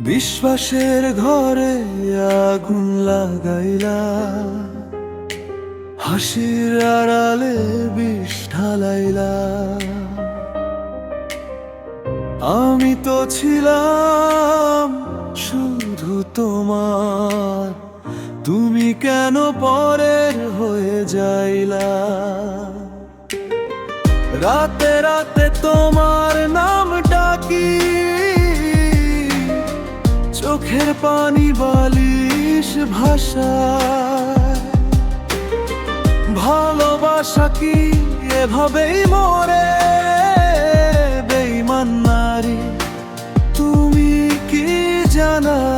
বিশ্বাসের ঘরে আগুন লাগাইলা। হাসির আড়ালে বিষ ঢালাইলা। আমি তো ছিলাম শুধু তোমার। তুমি কেন পরের হয়ে যাইলা? রাতে রাতে তোমার নাম চোখের পানি বালিশ ভাষা ভালোবাসা কি এভাবেই মরে? বেইমান নারী তুমি কি জানাই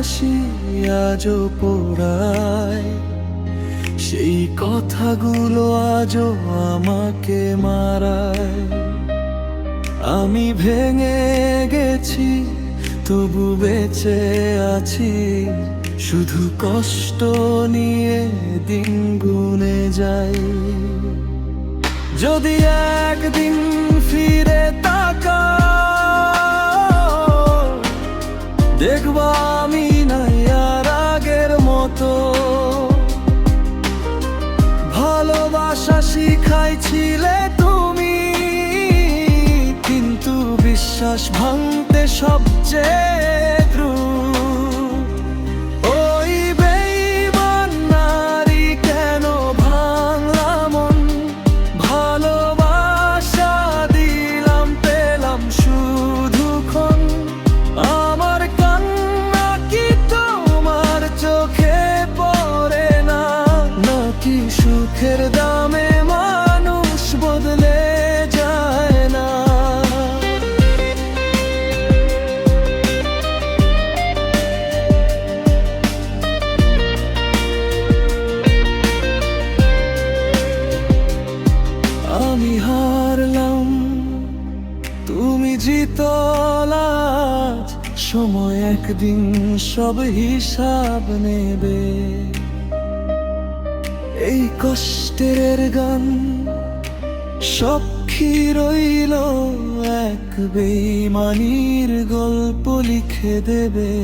হাসি আজও পোড়ায়। সেই কথাগুলো আজও আমাকে মারায়। আমি ভেঙে গেছি, তবু বেঁচে আছি। শুধু কষ্ট নিয়ে দিন গুনে যাই যদি একদিন দেখবা আমি নাই আর আগের মতো। ভালোবাসা শিখাইছিলে তুমি কিন্তু বিশ্বাস ভাঙতে সবচেয়ে জিতলাজ সময় একদিন সব হিসাব নেবে। এই কষ্টের গান সক্ষী রইল এক বেমানির গল্প লিখে দেবে।